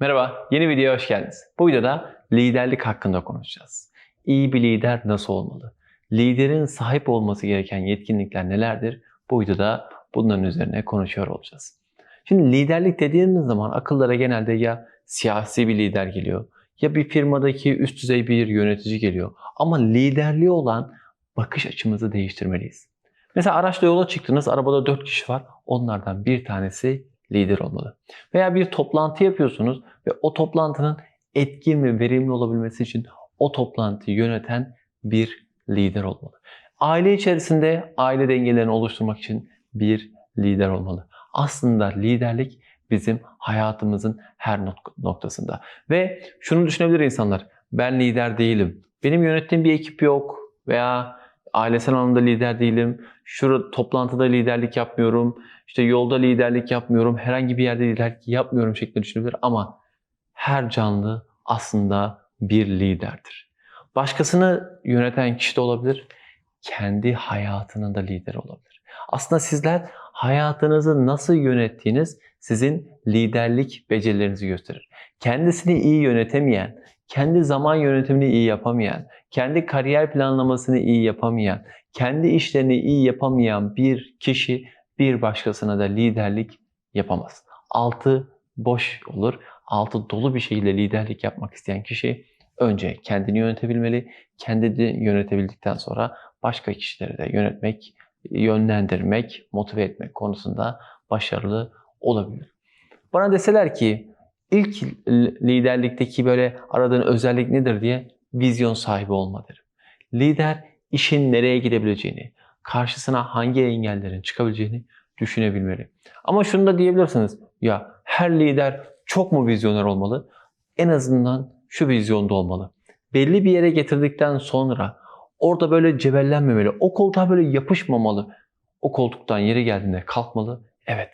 Merhaba, yeni videoya hoş geldiniz. Bu videoda liderlik hakkında konuşacağız. İyi bir lider nasıl olmalı? Liderin sahip olması gereken yetkinlikler nelerdir? Bu videoda bunların üzerine konuşuyor olacağız. Şimdi liderlik dediğimiz zaman akıllara genelde ya siyasi bir lider geliyor ya bir firmadaki üst düzey bir yönetici geliyor. Ama liderliği olan bakış açımızı değiştirmeliyiz. Mesela araçla yola çıktınız, arabada 4 kişi var. Onlardan bir tanesi lider olmalı. Veya bir toplantı yapıyorsunuz ve o toplantının etkin ve verimli olabilmesi için o toplantıyı yöneten bir lider olmalı. Aile içerisinde aile dengelerini oluşturmak için bir lider olmalı. Aslında liderlik bizim hayatımızın her nok- noktasında. Ve şunu düşünebilir insanlar. Ben lider değilim. Benim yönettiğim bir ekip yok veya ailesel anlamda lider değilim. Şurada toplantıda liderlik yapmıyorum. İşte yolda liderlik yapmıyorum. Herhangi bir yerde liderlik yapmıyorum şeklinde düşünebilir ama her canlı aslında bir liderdir. Başkasını yöneten kişi de olabilir. Kendi hayatının da lider olabilir. Aslında sizler hayatınızı nasıl yönettiğiniz sizin liderlik becerilerinizi gösterir. Kendisini iyi yönetemeyen, kendi zaman yönetimini iyi yapamayan, kendi kariyer planlamasını iyi yapamayan, kendi işlerini iyi yapamayan bir kişi bir başkasına da liderlik yapamaz. Altı boş olur. Altı dolu bir şekilde liderlik yapmak isteyen kişi önce kendini yönetebilmeli. Kendini yönetebildikten sonra başka kişileri de yönetmek, yönlendirmek, motive etmek konusunda başarılı olabilir. Bana deseler ki ilk liderlikteki böyle aradığın özellik nedir diye vizyon sahibi olma derim. Lider işin nereye gidebileceğini, karşısına hangi engellerin çıkabileceğini düşünebilmeli. Ama şunu da diyebilirsiniz. Ya her lider çok mu vizyoner olmalı? En azından şu vizyonda olmalı. Belli bir yere getirdikten sonra orada böyle cebellenmemeli. O koltuğa böyle yapışmamalı. O koltuktan yeri geldiğinde kalkmalı. Evet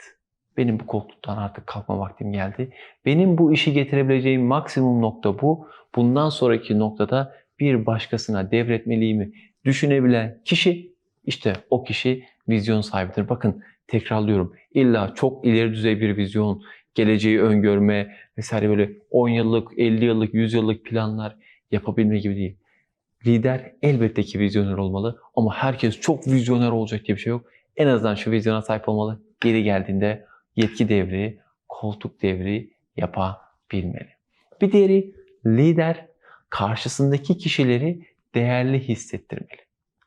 benim bu koltuktan artık kalkma vaktim geldi. Benim bu işi getirebileceğim maksimum nokta bu. Bundan sonraki noktada bir başkasına devretmeliyimi düşünebilen kişi işte o kişi vizyon sahibidir. Bakın tekrarlıyorum. İlla çok ileri düzey bir vizyon, geleceği öngörme vesaire böyle 10 yıllık, 50 yıllık, 100 yıllık planlar yapabilme gibi değil. Lider elbette ki vizyoner olmalı ama herkes çok vizyoner olacak diye bir şey yok. En azından şu vizyona sahip olmalı. Geri geldiğinde yetki devri, koltuk devri yapabilmeli. Bir diğeri lider karşısındaki kişileri değerli hissettirmeli.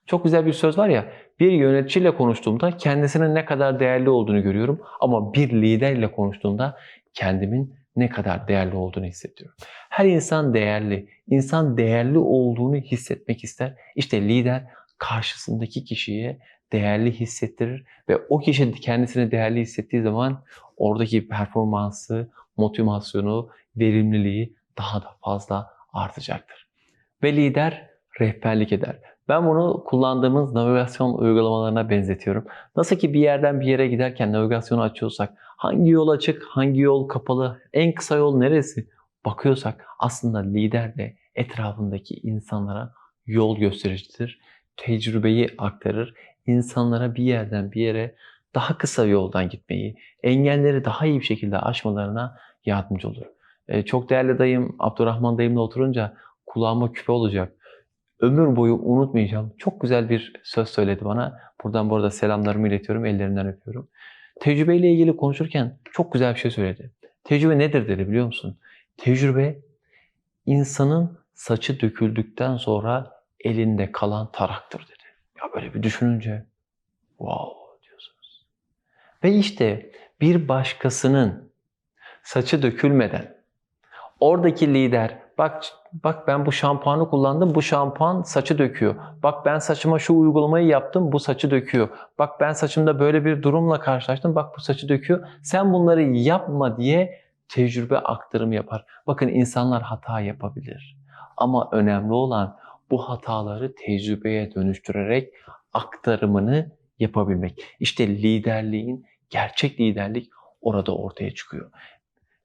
Çok güzel bir söz var ya, bir yöneticiyle konuştuğumda kendisinin ne kadar değerli olduğunu görüyorum ama bir liderle konuştuğumda kendimin ne kadar değerli olduğunu hissediyorum. Her insan değerli. İnsan değerli olduğunu hissetmek ister. İşte lider karşısındaki kişiye değerli hissettirir ve o kişi kendisini değerli hissettiği zaman oradaki performansı, motivasyonu, verimliliği daha da fazla artacaktır. Ve lider rehberlik eder. Ben bunu kullandığımız navigasyon uygulamalarına benzetiyorum. Nasıl ki bir yerden bir yere giderken navigasyonu açıyorsak hangi yol açık, hangi yol kapalı, en kısa yol neresi bakıyorsak aslında lider de etrafındaki insanlara yol göstericidir. Tecrübeyi aktarır. İnsanlara bir yerden bir yere daha kısa yoldan gitmeyi, engelleri daha iyi bir şekilde aşmalarına yardımcı olur. Ee, çok değerli dayım Abdurrahman dayımla oturunca kulağıma küpe olacak ömür boyu unutmayacağım. Çok güzel bir söz söyledi bana. Buradan bu arada selamlarımı iletiyorum, ellerinden öpüyorum. Tecrübeyle ilgili konuşurken çok güzel bir şey söyledi. Tecrübe nedir dedi biliyor musun? Tecrübe insanın saçı döküldükten sonra elinde kalan taraktır dedi. Ya böyle bir düşününce wow diyorsunuz. Ve işte bir başkasının saçı dökülmeden oradaki lider bak bak ben bu şampuanı kullandım bu şampuan saçı döküyor. Bak ben saçıma şu uygulamayı yaptım bu saçı döküyor. Bak ben saçımda böyle bir durumla karşılaştım bak bu saçı döküyor. Sen bunları yapma diye tecrübe aktarımı yapar. Bakın insanlar hata yapabilir. Ama önemli olan bu hataları tecrübeye dönüştürerek aktarımını yapabilmek. İşte liderliğin, gerçek liderlik orada ortaya çıkıyor.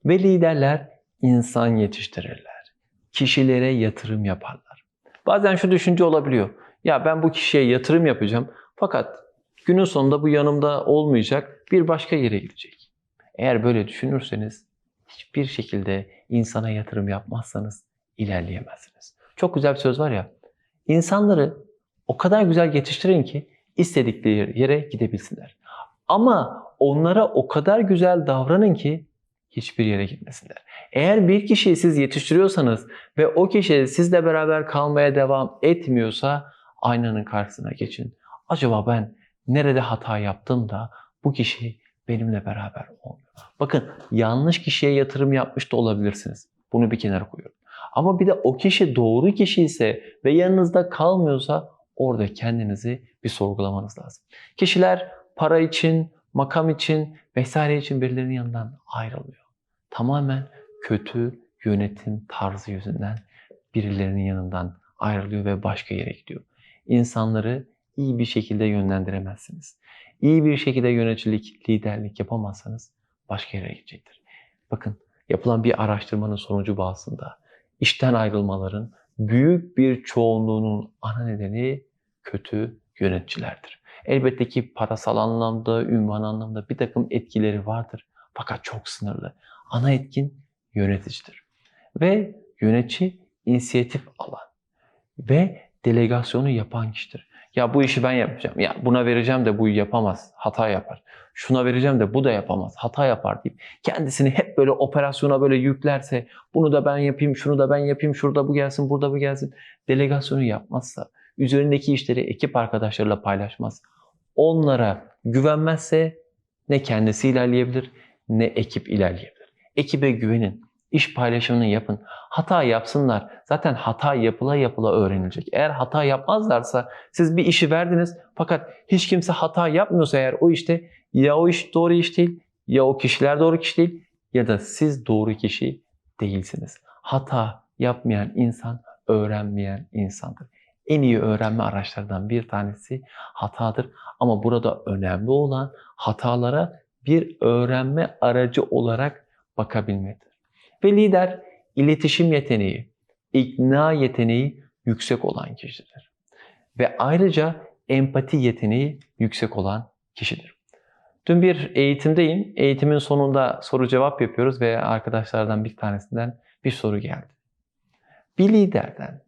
Ve liderler insan yetiştirirler. Kişilere yatırım yaparlar. Bazen şu düşünce olabiliyor. Ya ben bu kişiye yatırım yapacağım fakat günün sonunda bu yanımda olmayacak bir başka yere gidecek. Eğer böyle düşünürseniz hiçbir şekilde insana yatırım yapmazsanız ilerleyemezsiniz. Çok güzel bir söz var ya. İnsanları o kadar güzel yetiştirin ki istedikleri yere gidebilsinler. Ama onlara o kadar güzel davranın ki hiçbir yere gitmesinler. Eğer bir kişiyi siz yetiştiriyorsanız ve o kişi sizle beraber kalmaya devam etmiyorsa aynanın karşısına geçin. Acaba ben nerede hata yaptım da bu kişi benimle beraber olmuyor. Bakın yanlış kişiye yatırım yapmış da olabilirsiniz. Bunu bir kenara koyuyorum. Ama bir de o kişi doğru kişi ise ve yanınızda kalmıyorsa orada kendinizi bir sorgulamanız lazım. Kişiler para için, makam için vesaire için birilerinin yanından ayrılıyor. Tamamen kötü yönetim tarzı yüzünden birilerinin yanından ayrılıyor ve başka yere gidiyor. İnsanları iyi bir şekilde yönlendiremezsiniz. İyi bir şekilde yöneticilik, liderlik yapamazsanız başka yere gidecektir. Bakın yapılan bir araştırmanın sonucu bazında işten ayrılmaların büyük bir çoğunluğunun ana nedeni kötü yöneticilerdir. Elbette ki parasal anlamda, ünvan anlamda bir takım etkileri vardır. Fakat çok sınırlı. Ana etkin yöneticidir. Ve yönetici inisiyatif alan ve delegasyonu yapan kişidir. Ya bu işi ben yapacağım. Ya buna vereceğim de bu yapamaz. Hata yapar. Şuna vereceğim de bu da yapamaz. Hata yapar deyip kendisini hep böyle operasyona böyle yüklerse bunu da ben yapayım, şunu da ben yapayım, şurada bu gelsin, burada bu gelsin. Delegasyonu yapmazsa, üzerindeki işleri ekip arkadaşlarıyla paylaşmaz. Onlara güvenmezse ne kendisi ilerleyebilir ne ekip ilerleyebilir. Ekibe güvenin. İş paylaşımını yapın. Hata yapsınlar. Zaten hata yapıla yapıla öğrenilecek. Eğer hata yapmazlarsa siz bir işi verdiniz fakat hiç kimse hata yapmıyorsa eğer o işte ya o iş doğru iş değil ya o kişiler doğru kişi değil ya da siz doğru kişi değilsiniz. Hata yapmayan insan öğrenmeyen insandır. En iyi öğrenme araçlarından bir tanesi hatadır. Ama burada önemli olan hatalara bir öğrenme aracı olarak bakabilmektir. Ve lider iletişim yeteneği, ikna yeteneği yüksek olan kişidir. Ve ayrıca empati yeteneği yüksek olan kişidir. Dün bir eğitimdeyim. Eğitimin sonunda soru cevap yapıyoruz ve arkadaşlardan bir tanesinden bir soru geldi. Bir liderden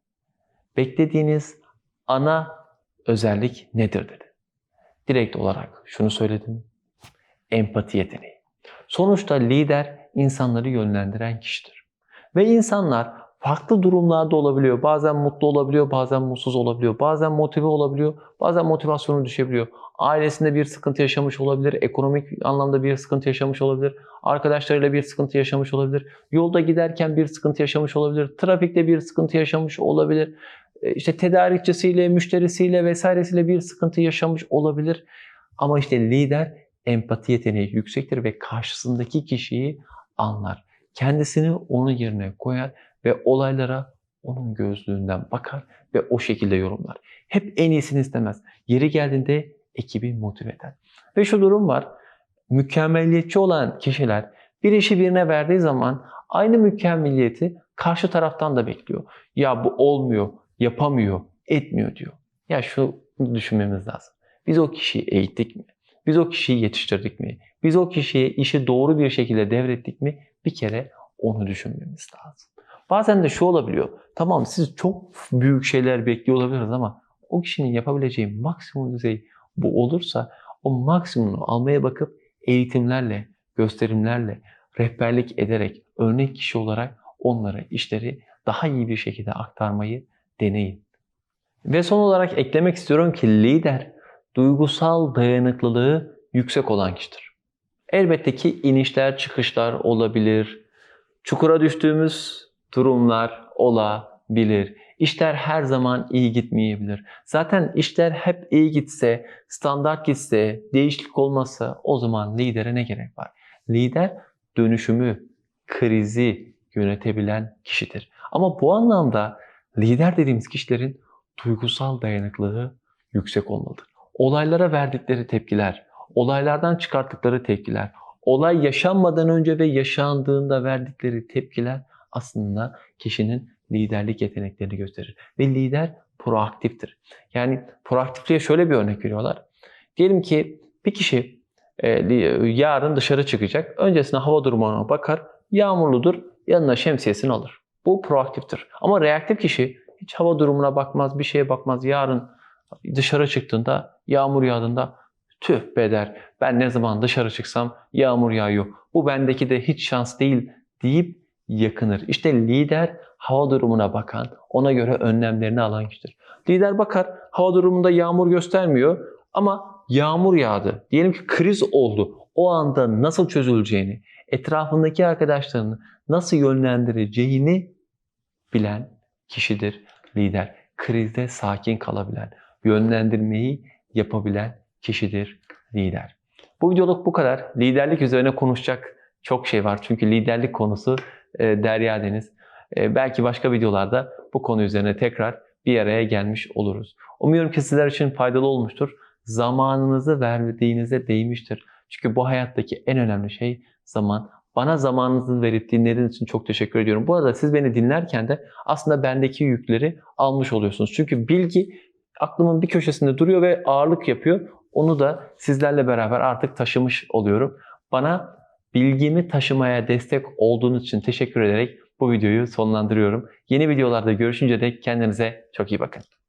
beklediğiniz ana özellik nedir dedi. Direkt olarak şunu söyledim. Empati yeteneği. Sonuçta lider insanları yönlendiren kişidir. Ve insanlar farklı durumlarda olabiliyor. Bazen mutlu olabiliyor, bazen mutsuz olabiliyor. Bazen motive olabiliyor, bazen motivasyonu düşebiliyor. Ailesinde bir sıkıntı yaşamış olabilir, ekonomik anlamda bir sıkıntı yaşamış olabilir, arkadaşlarıyla bir sıkıntı yaşamış olabilir, yolda giderken bir sıkıntı yaşamış olabilir, trafikte bir sıkıntı yaşamış olabilir, e, işte tedarikçisiyle, müşterisiyle vesairesiyle bir sıkıntı yaşamış olabilir. Ama işte lider empati yeteneği yüksektir ve karşısındaki kişiyi anlar. Kendisini onun yerine koyar ve olaylara onun gözlüğünden bakar ve o şekilde yorumlar. Hep en iyisini istemez. Yeri geldiğinde ekibi motive eder. Ve şu durum var. Mükemmeliyetçi olan kişiler bir işi birine verdiği zaman aynı mükemmeliyeti karşı taraftan da bekliyor. Ya bu olmuyor, yapamıyor, etmiyor diyor. Ya şu düşünmemiz lazım. Biz o kişiyi eğittik mi? Biz o kişiyi yetiştirdik mi? Biz o kişiye işi doğru bir şekilde devrettik mi? Bir kere onu düşünmemiz lazım. Bazen de şu olabiliyor. Tamam siz çok büyük şeyler bekliyor olabilirsiniz ama o kişinin yapabileceği maksimum düzey bu olursa o maksimumunu almaya bakıp eğitimlerle, gösterimlerle, rehberlik ederek, örnek kişi olarak onlara işleri daha iyi bir şekilde aktarmayı deneyin. Ve son olarak eklemek istiyorum ki lider duygusal dayanıklılığı yüksek olan kişidir. Elbette ki inişler çıkışlar olabilir. Çukura düştüğümüz durumlar olabilir. İşler her zaman iyi gitmeyebilir. Zaten işler hep iyi gitse, standart gitse, değişiklik olmazsa o zaman lidere ne gerek var? Lider dönüşümü, krizi yönetebilen kişidir. Ama bu anlamda lider dediğimiz kişilerin duygusal dayanıklılığı yüksek olmalıdır. Olaylara verdikleri tepkiler, olaylardan çıkarttıkları tepkiler, olay yaşanmadan önce ve yaşandığında verdikleri tepkiler aslında kişinin liderlik yeteneklerini gösterir. Ve lider proaktiftir. Yani proaktifliğe şöyle bir örnek veriyorlar. Diyelim ki bir kişi e, yarın dışarı çıkacak. Öncesine hava durumuna bakar yağmurludur yanına şemsiyesini alır. Bu proaktiftir. Ama reaktif kişi hiç hava durumuna bakmaz, bir şeye bakmaz. Yarın dışarı çıktığında yağmur yağdığında tüh be der. Ben ne zaman dışarı çıksam yağmur yağıyor. Bu bendeki de hiç şans değil deyip yakınır. İşte lider hava durumuna bakan, ona göre önlemlerini alan kişidir. Lider bakar hava durumunda yağmur göstermiyor ama yağmur yağdı. Diyelim ki kriz oldu. O anda nasıl çözüleceğini, etrafındaki arkadaşlarını nasıl yönlendireceğini bilen kişidir lider. Krizde sakin kalabilen, yönlendirmeyi yapabilen kişidir lider. Bu videoluk bu kadar. Liderlik üzerine konuşacak çok şey var. Çünkü liderlik konusu e, derya deniz. E, belki başka videolarda bu konu üzerine tekrar bir araya gelmiş oluruz. Umuyorum ki sizler için faydalı olmuştur. Zamanınızı verdiğinize değmiştir. Çünkü bu hayattaki en önemli şey zaman. Bana zamanınızı verip dinlediğiniz için çok teşekkür ediyorum. Bu arada siz beni dinlerken de aslında bendeki yükleri almış oluyorsunuz. Çünkü bilgi aklımın bir köşesinde duruyor ve ağırlık yapıyor. Onu da sizlerle beraber artık taşımış oluyorum. Bana bilgimi taşımaya destek olduğunuz için teşekkür ederek bu videoyu sonlandırıyorum. Yeni videolarda görüşünce dek kendinize çok iyi bakın.